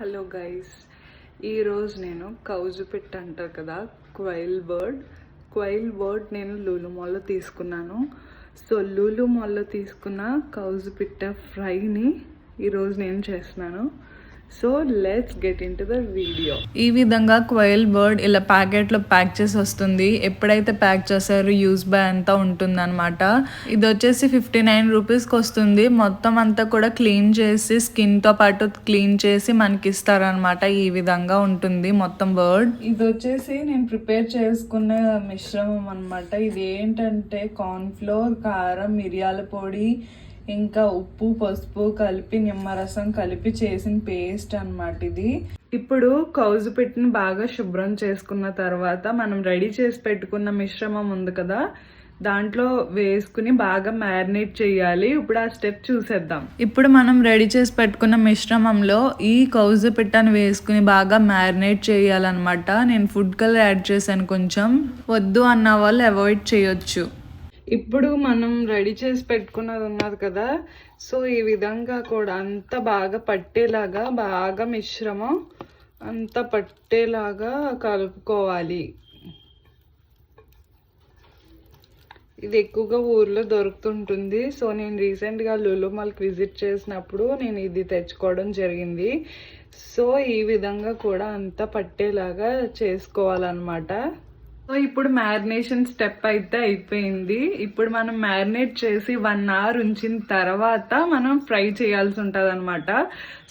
Hello guys ఈరోజు నేను కౌజు pit అంటారు కదా క్వైల్ బర్డ్. క్వైల్ బర్డ్ నేను లూలు మాల్లో తీసుకున్నాను. సో లూలు మాల్లో తీసుకున్న కౌజు పిట్ట ఫ్రైని ఈరోజు నేను చేస్తున్నాను. So let's get into the video ఈ విధంగా క్వైల్ బర్డ్ ఇలా ప్యాకెట్లో ప్యాక్ చేసి వస్తుంది. ఎప్పుడైతే ప్యాక్ చేశారో యూస్ బై అంతా ఉంటుంది అనమాట ఇది వచ్చేసి ఫిఫ్టీ నైన్ రూపీస్కి వస్తుంది. మొత్తం అంతా కూడా క్లీన్ చేసి స్కిన్తో పాటు క్లీన్ చేసి మనకి ఇస్తారనమాట ఈ విధంగా ఉంటుంది మొత్తం బర్డ్. ఇది వచ్చేసి నేను ప్రిపేర్ చేసుకున్న మిశ్రమం అనమాట ఇది ఏంటంటే కార్న్ఫ్లోర్ కారం మిరియాల పొడి ఇంకా ఉప్పు పసుపు కలిపి నిమ్మరసం కలిపి చేసిన పేస్ట్ అన్నమాట ఇది. ఇప్పుడు కౌజు పెట్టిని బాగా శుభ్రం చేసుకున్న తర్వాత మనం రెడీ చేసి పెట్టుకున్న మిశ్రమం ఉంది కదా దాంట్లో వేసుకుని బాగా మ్యారినేట్ చేయాలి. ఇప్పుడు ఆ స్టెప్ చూసేద్దాం. ఇప్పుడు మనం రెడీ చేసి పెట్టుకున్న మిశ్రమంలో ఈ కౌజు పిట్టను వేసుకుని బాగా మ్యారినేట్ చేయాలన్నమాట. నేను ఫుడ్ కలర్ యాడ్ చేశాను కొంచెం. వద్దు అన్న వాళ్ళు అవాయిడ్ చేయొచ్చు. ఇప్పుడు మనం రెడీ చేసి పెట్టుకున్నది ఉన్నది కదా. సో ఈ విధంగా కూడా అంత బాగా పట్టేలాగా బాగా మిశ్రమం అంత పట్టేలాగా కలుపుకోవాలి. ఇది ఎక్కువగా ఊర్లో దొరుకుతుంటుంది. సో నేను రీసెంట్గా లులు మాల్కి విజిట్ చేసినప్పుడు నేను ఇది తెచ్చుకోవడం జరిగింది. సో ఈ విధంగా కూడా అంతా పట్టేలాగా చేసుకోవాలన్నమాట. సో ఇప్పుడు మ్యారినేషన్ స్టెప్ అయితే అయిపోయింది. ఇప్పుడు మనం మ్యారినేట్ చేసి వన్ అవర్ ఉంచిన తర్వాత మనం ఫ్రై చేయాల్సి ఉంటుంది అనమాట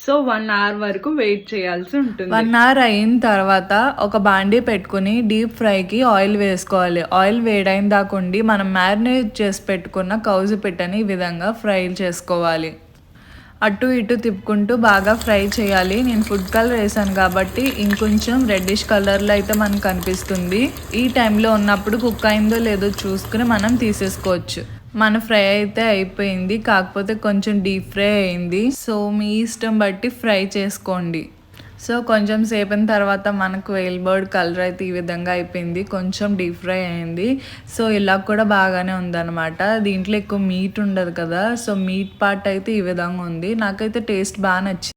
సో వన్ అవర్ వరకు వెయిట్ చేయాల్సి ఉంటుంది. వన్ అవర్ అయిన తర్వాత ఒక బాండీ పెట్టుకుని డీప్ ఫ్రైకి ఆయిల్ వేసుకోవాలి. ఆయిల్ వేడైన దాకుండి మనం మ్యారినేట్ చేసి పెట్టుకున్న కౌజు పెట్టని ఈ విధంగా ఫ్రై చేసుకోవాలి. అటు ఇటు తిప్పుకుంటూ బాగా ఫ్రై చేయాలి. నేను ఫుడ్ కలర్ వేసాను కాబట్టి ఇంకొంచెం రెడ్డిష్ కలర్లో అయితే మనకు కనిపిస్తుంది. ఈ టైంలో ఉన్నప్పుడు కుక్ అయిందో లేదో చూసుకుని మనం తీసేసుకోవచ్చు. మన ఫ్రై అయితే అయిపోయింది. కాకపోతే కొంచెం డీప్ ఫ్రై అయింది. సో మీ ఇష్టం బట్టి ఫ్రై చేసుకోండి. సో కొంచెం సేపిన తర్వాత మనకు వెయిల్ బర్డ్ కలర్ అయితే ఈ విధంగా అయిపోయింది. కొంచెం డీప్ ఫ్రై అయింది. సో ఇలా కూడా బాగానే ఉందన్నమాట. దీంట్లో ఎక్కువ మీట్ ఉండదు కదా. సో మీట్ పార్ట్ అయితే ఈ విధంగా ఉంది. నాకైతే టేస్ట్ బాగా నచ్చింది.